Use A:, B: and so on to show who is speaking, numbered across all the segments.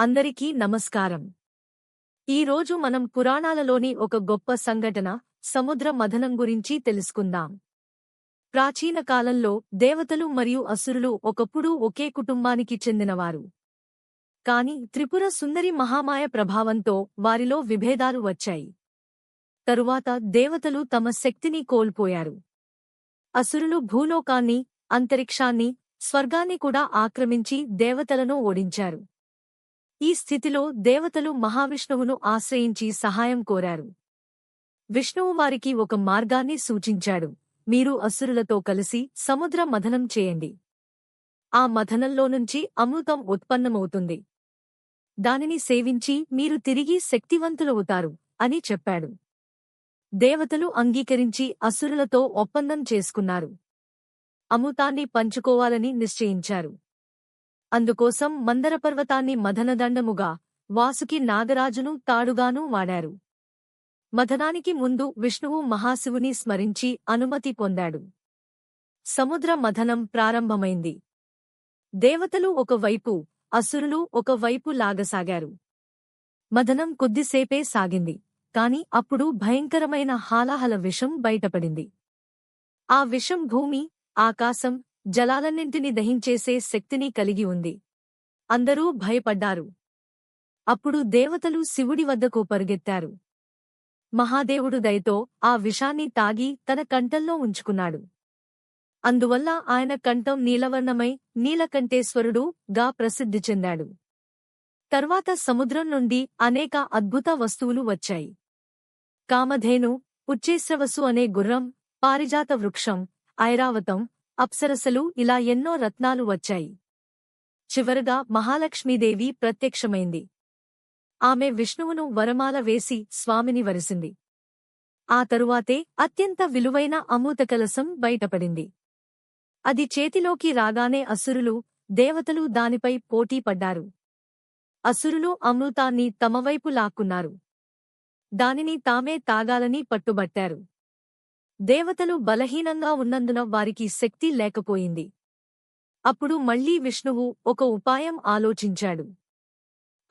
A: అందరికీ నమస్కారం. ఈరోజు మనం పురాణాలలోని ఒక గొప్ప సంఘటన సముద్ర మథనం గురించి తెలుసుకుందాం. ప్రాచీన కాలంలో దేవతలు మరియు అసురులు ఒకప్పుడు ఒకే కుటుంబానికి చెందినవారు. కాని త్రిపుర సుందరి మహామాయ ప్రభావంతో వారిలో విభేదాలు వచ్చాయి. తరువాత దేవతలు తమ శక్తిని కోల్పోయారు. అసురులు భూలోకాన్ని అంతరిక్షాన్ని స్వర్గాన్ని కూడా ఆక్రమించి దేవతలను ఓడించారు. ఈ స్థితిలో దేవతలు మహావిష్ణువును ఆశ్రయించి సహాయం కోరారు. విష్ణువు వారికి ఒక మార్గాన్ని సూచించాడు. మీరు అసురులతో కలిసి సముద్ర మథనం చేయండి. ఆ మథనంలో నుంచి అమృతం ఉత్పన్నమవుతుంది. దానిని సేవించి మీరు తిరిగి శక్తివంతులవుతారు అని చెప్పాడు. దేవతలు అంగీకరించి అసురులతో ఒప్పందం చేసుకున్నారు. అమృతాన్ని పంచుకోవాలని నిశ్చయించారు. అందుకోసం మందరపర్వతాన్ని మదనదండముగా వాసుకి నాగరాజును తాడుగానూ వాడారు. మథనానికి ముందు విష్ణువు మహాశివుని స్మరించి అనుమతి పొందాడు. సముద్ర మథనం ప్రారంభమైంది. దేవతలు ఒకవైపు అసురులు ఒకవైపు లాగసాగారు. మథనం కొద్దిసేపే సాగింది కాని అప్పుడు భయంకరమైన హాలాహల విషం బయటపడింది. ఆ విషం భూమి ఆకాశం జలాలన్నింటినీ దహించేసే శక్తిని కలిగి ఉంది. అందరూ భయపడ్డారు. అప్పుడు దేవతలు శివుడి వద్దకు పరుగెత్తారు. మహాదేవుడు దయతో ఆ విషాన్ని తాగి తన కంఠంలో ఉంచుకున్నాడు. అందువల్ల ఆయన కంఠం నీలవర్ణమై నీలకంఠేశ్వరుడు గా ప్రసిద్ధి చెందాడు. తర్వాత సముద్రం నుండి అనేక అద్భుత వస్తువులు వచ్చాయి. కామధేను ఉచ్చేశ్రవసు అనే గుర్రం పారిజాత వృక్షం ఐరావతం అప్సరసలు ఇలా ఎన్నో రత్నాలు వచ్చాయి. చివరగా మహాలక్ష్మీదేవి ప్రత్యక్షమైంది. ఆమె విష్ణువును వరమాల వేసి స్వామిని వరిసింది. ఆ తరువాతే అత్యంత విలువైన అమృతకలసం బయటపడింది. అది చేతిలోకి రాగానే అసురులు దేవతలు దానిపై పోటీ పడ్డారు. అసురులు అమృతాన్ని తమవైపు లాక్కున్నారు. దానిని తామే తాగాలని పట్టుబట్టారు. దేవతలు బలహీనంగా ఉన్నందున వారికి శక్తి లేకపోయింది. అప్పుడు మళ్ళీ విష్ణువు ఒక ఉపాయం ఆలోచించాడు.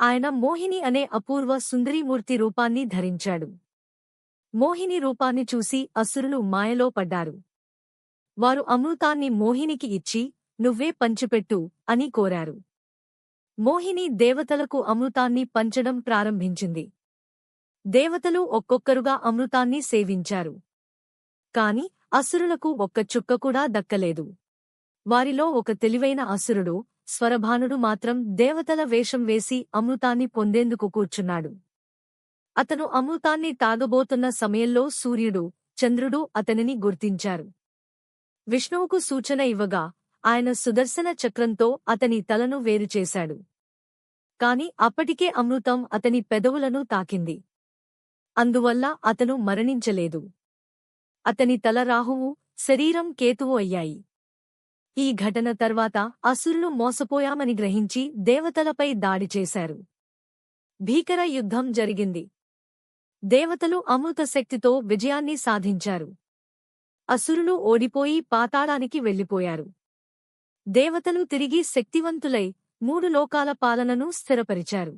A: ఆయన మోహిని అనే అపూర్వ సుందరీమూర్తి రూపాన్ని ధరించాడు. మోహిని రూపాన్ని చూసి అసురులు మాయలో పడ్డారు. వారు అమృతాన్ని మోహినికి ఇచ్చి నువ్వే పంచిపెట్టు అని కోరారు. మోహిని దేవతలకు అమృతాన్ని పంచడం ప్రారంభించింది. దేవతలు ఒక్కొక్కరుగా అమృతాన్ని సేవించారు. కాని అసురులకు ఒక్క చుక్క కూడా దక్కలేదు. వారిలో ఒక తెలివైన అసురుడు స్వరభానుడు మాత్రం దేవతల వేషం వేసి అమృతాన్ని పొందేందుకు కూర్చున్నాడు. అతను అమృతాన్ని తాగబోతున్న సమయంలో సూర్యుడు చంద్రుడు అతనిని గుర్తించారు. విష్ణువుకు సూచన ఇవ్వగా ఆయన సుదర్శన చక్రంతో అతని తలను వేరుచేశాడు కాని అప్పటికే అమృతం అతని పెదవులను తాకింది. అందువల్ల అతను మరణించలేదు. అతని తల రాహువు శరీరం కేతువు అయ్యాయి. ఈ ఘటన తర్వాత అసురులు మోసపోయామని గ్రహించి దేవతలపై దాడి చేశారు. భీకర యుద్ధం జరిగింది. దేవతలు అమృత శక్తితో విజయాన్ని సాధించారు. అసురులు ఓడిపోయి పాతాళానికి వెళ్ళిపోయారు దేవతలు తిరిగి శక్తివంతులై మూడు లోకాల పాలనను స్థిరపరిచారు.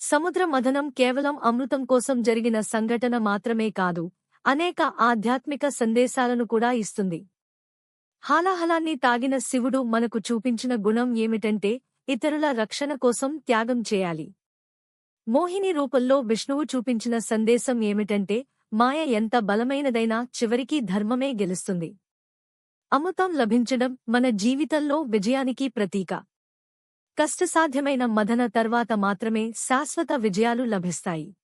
A: సముద్ర మథనం కేవలం అమృతం కోసం జరిగిన సంఘటన మాత్రమే కాదు అనేక ఆధ్యాత్మిక సందేశాలను కూడా ఇస్తుంది. హాలాహలాన్ని తాగిన శివుడు మనకు చూపించిన గుణం ఏమిటంటే ఇతరుల రక్షణ కోసం త్యాగం చేయాలి. మోహిని రూపంలో విష్ణువు చూపించిన సందేశం ఏమిటంటే మాయ ఎంత బలమైనదైనా చివరికి ధర్మమే గెలుస్తుంది. అమృతం లభించడం మన జీవితంలో విజయానికి ప్రతీక. కష్టసాధ్యమైన మదన తర్వాత మాత్రమే శాశ్వత విజయాలు లభిస్తాయి.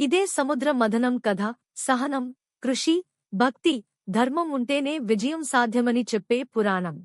A: ఇదే సముద్ర మదనం కథ సహనం కృషి భక్తి ధర్మం ఉంటేనే విజయం సాధ్యమని చెప్పే పురాణం.